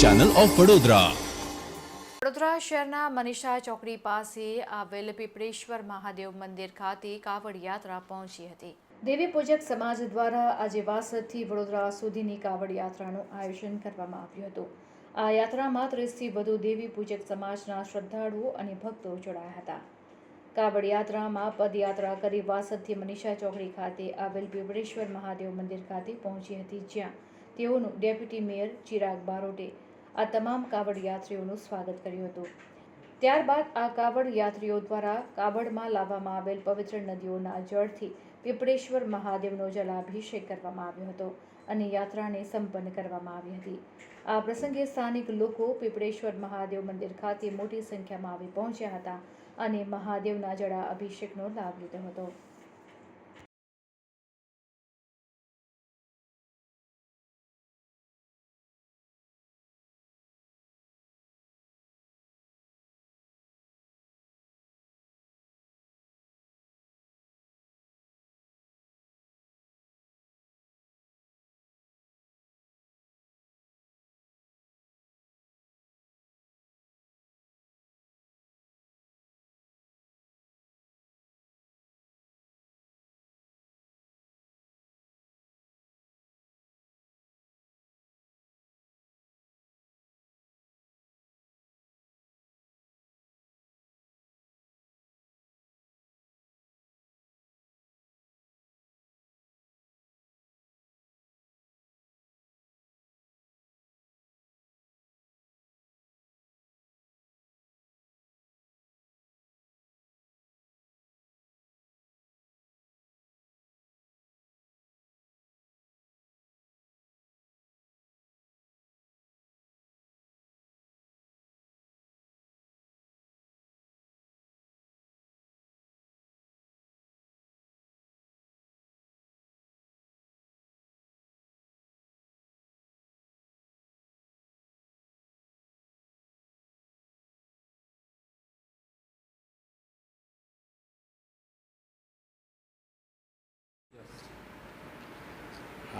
Channel of Vadodara Vadodara શહેરના મનીષા ચોકડી પાસે આવેલ પીપળેશ્વર મહાદેવ મંદિર ખાતે કાવડ યાત્રા પહોંચી હતી. દેવી પૂજક સમાજ દ્વારા આજે વાસદથી વડોદરા સુધીની કાવડ યાત્રાનું આયોજન કરવામાં આવ્યું હતું. આ યાત્રામાં ત્રીસથી વધુ દેવી પૂજક સમાજના શ્રદ્ધાળુઓ અને ભક્તો જોડાયા હતા. કાવડ યાત્રામાં પદયાત્રા કરી વાસદથી મનીષા ચોકડી ખાતે આવેલ પીપળેશ્વર મહાદેવ મંદિર ખાતે પહોંચી હતી જ્યાં તેઓનું ડેપ્યુટી મેયર ચિરાગ બારોટે આ તમામ કાવડ યાત્રીઓનું સ્વાગત કર્યું હતું. ત્યારબાદ આ કાવડ યાત્રીઓ દ્વારા કાવડમાં લાવવામાં આવેલ પવિત્ર નદીઓના જળથી પીપળેશ્વર મહાદેવનો જલાભિષેક કરવામાં આવ્યો હતો અને યાત્રાને સંપન્ન કરવામાં આવી હતી. આ પ્રસંગે સ્થાનિક લોકો પીપળેશ્વર મહાદેવ મંદિર ખાતે મોટી સંખ્યામાં આવી પહોંચ્યા હતા અને મહાદેવના જળા અભિષેકનો લાભ લીધો હતો.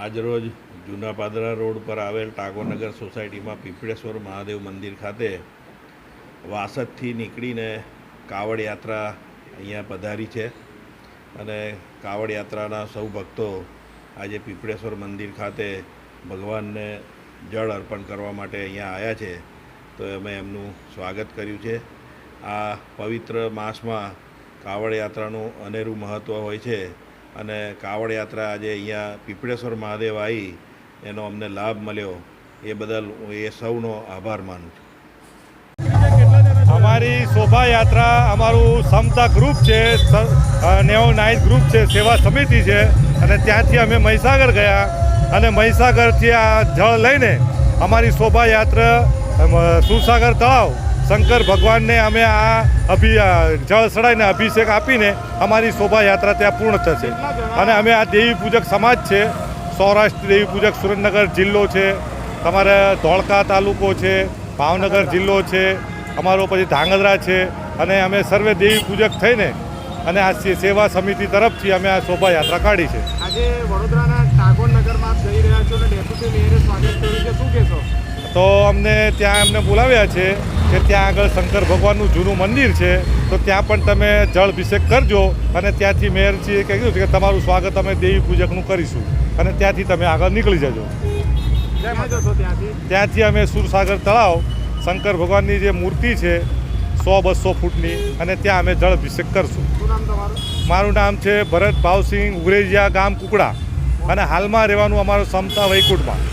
આજરોજ જૂના પાદરા રોડ પર આવેલ ટાગોરનગર સોસાયટીમાં પીપળેશ્વર મહાદેવ મંદિર ખાતે વાસદથી નીકળીને કાવડ યાત્રા અહીંયા પધારી છે. અને કાવડ યાત્રાના સૌ ભક્તો આજે પીપળેશ્વર મંદિર ખાતે ભગવાનને જળ અર્પણ કરવા માટે અહીંયા આવ્યા છે. તો અમે એમનું સ્વાગત કર્યું છે. આ પવિત્ર માસમાં કાવડ યાત્રાનું અનેરું મહત્ત્વ હોય છે. અને કાવડ યાત્રા આજે અહીંયા પીપળેશ્વર મહાદેવ આવી એનો અમને લાભ મળ્યો. એ બદલ હું એ સૌનો આભાર માનું છું. અમારી શોભાયાત્રા અમારું સમતા ગ્રુપ છે નેવો નાઇટ ગ્રુપ છે, સેવા સમિતિ છે, અને ત્યાંથી અમે મહીસાગર ગયા. અને મહીસાગરથી આ જળ લઈને અમારી શોભાયાત્રા સુસાગર તળાવ શંકર ભગવાનને અમે આ અભિ જળ ચડાઈને અભિષેક આપીને અમારી શોભાયાત્રા ત્યાં પૂર્ણ થશે. અને અમે આ દેવી પૂજક સમાજ છે સૌરાષ્ટ્ર દેવી પૂજક સુરેન્દ્રનગર જિલ્લો છે તમારે ધોળકા તાલુકો છે ભાવનગર જિલ્લો છે અમારો પછી ધાંગધ્રા છે અને અમે સર્વે દેવી પૂજક થઈને અને આ સેવા સમિતિ તરફથી અમે આ શોભાયાત્રા કાઢી છે. આજે વડોદરાના ટાગોર નગરમાં આપ જઈ રહ્યા છો અને ડેપ્યુટી મેયરે સ્વાગત કર્યું છે. શું કહેશો? તો અમને ત્યાં અમને બોલાવ્યા છે. કે ત્યાં આગળ શંકર ભગવાનનું જૂનું મંદિર છે તો ત્યાં પણ તમે જળ અભિષેક કરજો અને ત્યાંથી મેયરજીએ કીધું છે કે તમારું સ્વાગત અમે દેવી પૂજકનું કરીશું અને ત્યાંથી તમે આગળ નીકળી જજો. ત્યાંથી? અમે સુરસાગર તળાવ શંકર ભગવાનની જે મૂર્તિ છે સો બસો ફૂટની અને ત્યાં અમે જળ અભિષેક કરશું. મારું નામ છે ભરત ભાવસિંહ ઉગરેજિયા ગામ કુકડા અને હાલમાં રહેવાનું અમારું સમતા વૈકુંઠમાં.